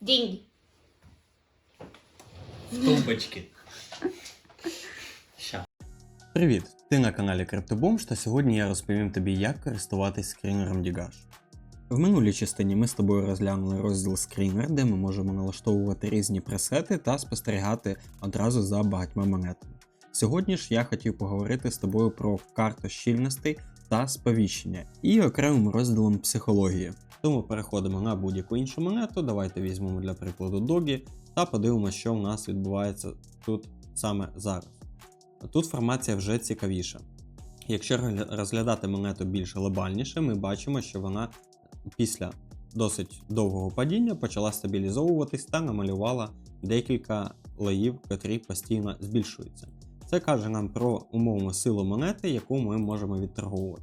Деньги. В тумбочки. Ща. Привіт! Ти на каналі CryptoBomb та сьогодні я розповім тобі, як користуватись скрінером Digash. В минулій частині ми з тобою розглянули розділ скрінер, де ми можемо налаштовувати різні пресети та спостерігати одразу за багатьма монетами. Сьогодні ж я хотів поговорити з тобою про карту щільностей та сповіщення і окремим розділом психології. Тому переходимо на будь-яку іншу монету. Давайте візьмемо для прикладу Догі та подивимося, що в нас відбувається тут саме зараз. Тут формація вже цікавіша. Якщо розглядати монету більш глобальніше, ми бачимо, що вона після досить довгого падіння почала стабілізовуватись та намалювала декілька лаїв, котрі постійно збільшуються. Це каже нам про умовну силу монети, яку ми можемо відторговувати.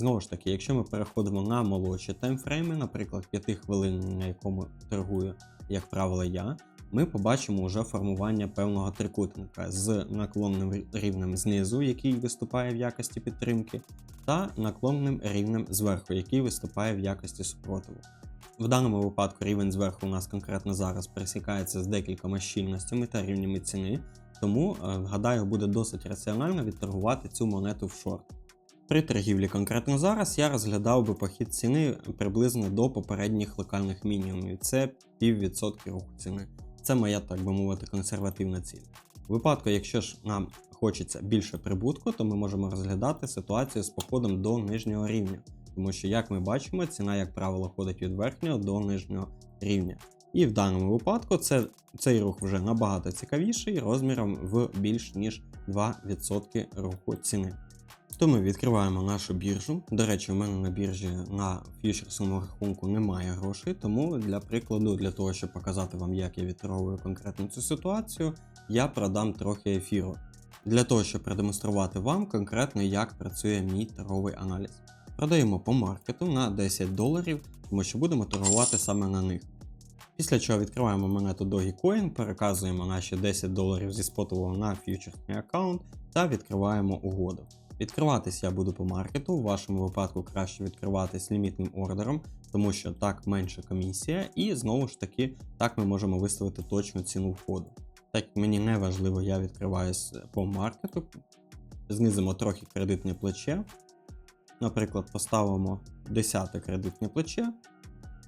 Знову ж таки, якщо ми переходимо на молодші таймфрейми, наприклад, 5 хвилин, на якому торгую, як правило, я, ми побачимо вже формування певного трикутника з наклонним рівнем знизу, який виступає в якості підтримки, та наклонним рівнем зверху, який виступає в якості супротиву. В даному випадку рівень зверху у нас конкретно зараз пересікається з декількома щільностями та рівнями ціни, тому, е, гадаю, буде досить раціонально відторгувати цю монету в шорт. При торгівлі конкретно зараз я розглядав би похід ціни приблизно до попередніх локальних мінімумів. Це піввідсотки руху ціни. Це моя, так би мовити, консервативна ціль. У випадку, якщо ж нам хочеться більше прибутку, то ми можемо розглядати ситуацію з походом до нижнього рівня. Тому що, як ми бачимо, ціна, як правило, ходить від верхнього до нижнього рівня. І в даному випадку це, цей рух вже набагато цікавіший розміром в більш ніж 2% руху ціни. То ми відкриваємо нашу біржу. До речі, у мене на біржі на фьючерсному рахунку немає грошей, тому для прикладу, для того, щоб показати вам, як я відторговую конкретно цю ситуацію, я продам трохи ефіру. Для того, щоб продемонструвати вам конкретно, як працює мій торговий аналіз. Продаємо по маркету на 10 доларів, тому що будемо торгувати саме на них. Після чого відкриваємо монету Dogecoin, переказуємо наші 10 доларів зі спотового на фьючерсний аккаунт та відкриваємо угоду. Відкриватись я буду по маркету, в вашому випадку краще відкриватись лімітним ордером, тому що так менша комісія, і знову ж таки так ми можемо виставити точну ціну входу. Так як мені не важливо, я відкриваюсь по маркету, знизимо трохи кредитне плече. Наприклад, поставимо 10 кредитне плече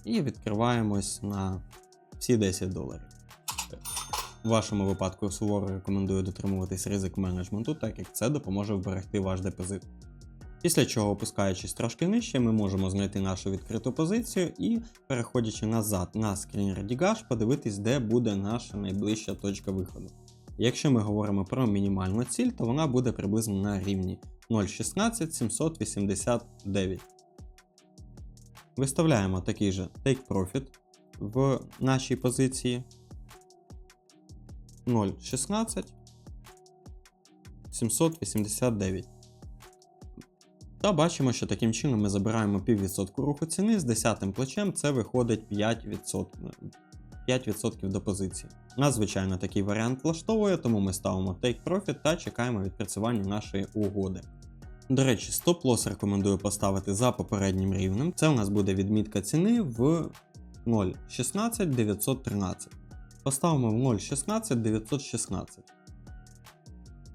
і відкриваємось на всі 10 доларів. В вашому випадку суворо рекомендую дотримуватись ризик менеджменту, так як це допоможе вберегти ваш депозит. Після чого, опускаючись трошки нижче, ми можемо знайти нашу відкриту позицію і, переходячи назад на скрінер Digash, подивитись, де буде наша найближча точка виходу. Якщо ми говоримо про мінімальну ціль, то вона буде приблизно на рівні 0.16 789. Виставляємо такий же Take Profit в нашій позиції 0.16 789. Та бачимо, що таким чином ми забираємо піввідсотку руху ціни з 10 плечем, це виходить 5%, 5% до позиції. Нас, звичайно, такий варіант влаштовує, тому ми ставимо Take Profit та чекаємо відпрацювання нашої угоди. До речі, стоп-лосс рекомендую поставити за попереднім рівнем. Це у нас буде відмітка ціни в 0.16 913. Поставимо в 0.16 916.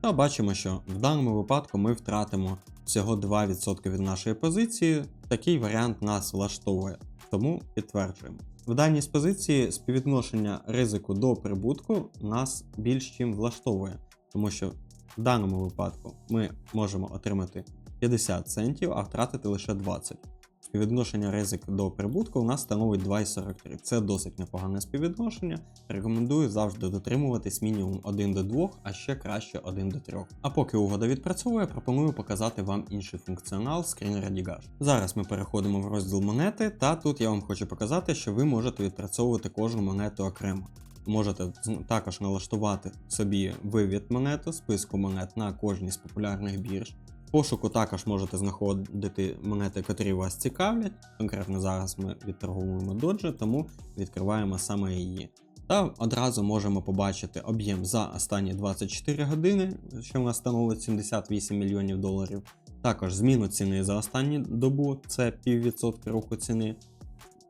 Та бачимо, що в даному випадку ми втратимо всього 2% від нашої позиції. Такий варіант нас влаштовує, тому підтверджуємо. В даній з позиції співвідношення ризику до прибутку нас більш чим влаштовує, тому що в даному випадку ми можемо отримати 50 центів, а втратити лише 20. Співвідношення ризик до прибутку у нас становить 2,43. Це досить непогане співвідношення. Рекомендую завжди дотримуватись мінімум 1 до 2, а ще краще 1 до 3. А поки угода відпрацьовує, пропоную показати вам інший функціонал скрінера Digash. Зараз ми переходимо в розділ монети, та тут я вам хочу показати, що ви можете відпрацьовувати кожну монету окремо. Можете також налаштувати собі вивід монету, списку монет на кожній з популярних бірж. Пошуку також можете знаходити монети, котрі вас цікавлять. Конкретно зараз ми відторговуємо доджі, тому відкриваємо саме її. Та одразу можемо побачити об'єм за останні 24 години, що в нас становить 78 мільйонів доларів. Також зміну ціни за останню добу, це піввідсотки руху ціни.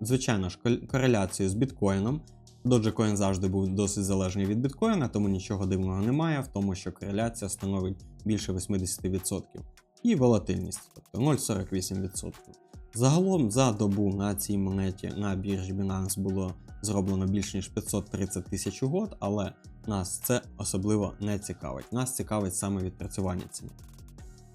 Звичайно ж, кореляцію з біткоїном, Dogecoin завжди був досить залежний від біткоїна, тому нічого дивного немає в тому, що кореляція становить більше 80%. І волатильність, тобто 0,48%. Загалом за добу на цій монеті на біржі Binance було зроблено більш ніж 530 тисяч угод, але нас це особливо не цікавить. Нас цікавить саме відпрацювання ціни.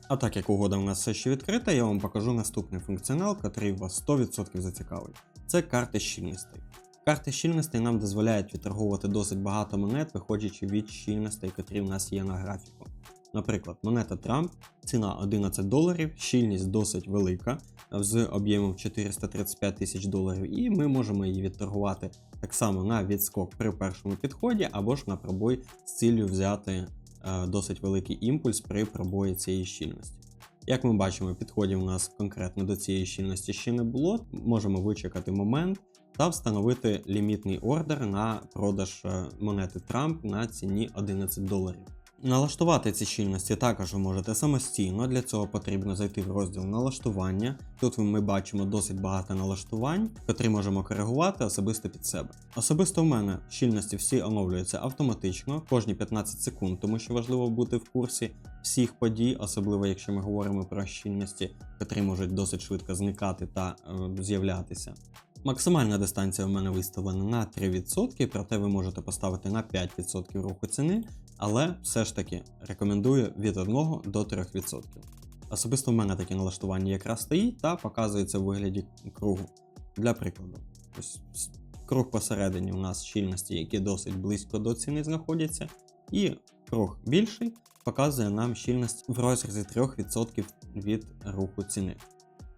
А так як угода у нас все ще відкрита, я вам покажу наступний функціонал, який вас 100% зацікавить. Це карти щільностей. Карти щільностей нам дозволяють відторговувати досить багато монет, виходячи від щільностей, які в нас є на графіку. Наприклад, монета Трамп, ціна 11 доларів, щільність досить велика з об'ємом 435 тисяч доларів, і ми можемо її відторгувати так само на відскок при першому підході, або ж на пробой з ціллю взяти е, досить великий імпульс при пробої цієї щільності. Як ми бачимо, підходів у нас конкретно до цієї щільності ще не було. Можемо вичекати момент та встановити лімітний ордер на продаж е, монети Трамп на ціні 11 доларів. Налаштувати ці щільності також ви можете самостійно. Для цього потрібно зайти в розділ налаштування. Тут ми бачимо досить багато налаштувань, котрі можемо коригувати особисто під себе. Особисто в мене щільності всі оновлюються автоматично кожні 15 секунд, тому що важливо бути в курсі всіх подій, особливо якщо ми говоримо про щільності, котрі можуть досить швидко зникати та е, з'являтися. Максимальна дистанція в мене виставлена на 3%, проте ви можете поставити на 5% руху ціни, але все ж таки рекомендую від 1 до 3%. Особисто в мене таке налаштування якраз стоїть та показується в вигляді кругу. Для прикладу, ось круг посередині у нас щільності, які досить близько до ціни знаходяться, і круг більший показує нам щільність в розрізі 3% від руху ціни.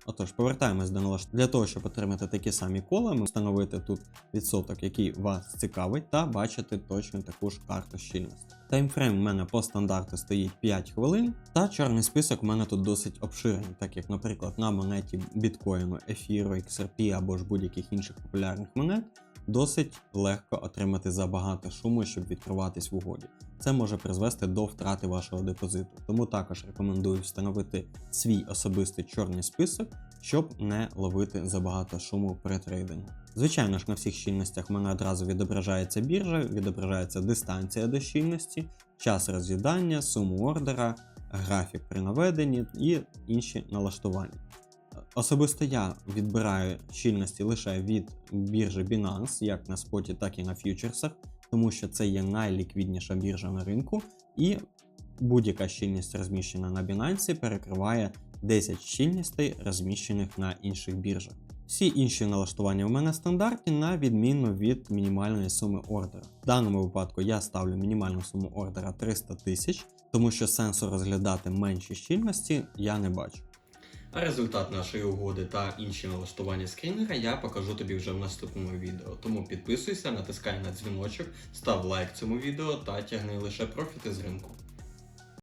Отож, повертаємось до налаштування. Для того, щоб отримати такі самі кола, ми встановити тут відсоток, який вас цікавить, та бачити точно таку ж карту щільності. Таймфрейм у мене по стандарту стоїть 5 хвилин, та чорний список у мене тут досить обширений, так як, наприклад, на монеті біткоїну, ефіру, XRP або ж будь-яких інших популярних монет. Досить легко отримати забагато шуму, щоб відкриватись в угоді. Це може призвести до втрати вашого депозиту. Тому також рекомендую встановити свій особистий чорний список, щоб не ловити забагато шуму при трейдингу. Звичайно ж, на всіх щільностях в мене одразу відображається біржа, відображається дистанція до щільності, час роз'їдання, суму ордера, графік при наведенні і інші налаштування. Особисто я відбираю щільності лише від біржі Binance, як на споті, так і на фьючерсах, тому що це є найліквідніша біржа на ринку, і будь-яка щільність розміщена на Binance перекриває 10 щільностей, розміщених на інших біржах. Всі інші налаштування у мене стандартні, на відміну від мінімальної суми ордера. В даному випадку я ставлю мінімальну суму ордера 300 тисяч, тому що сенсу розглядати менші щільності я не бачу. А результат нашої угоди та інші налаштування скрінера я покажу тобі вже в наступному відео. Тому підписуйся, натискай на дзвіночок, став лайк цьому відео та тягни лише профіти з ринку.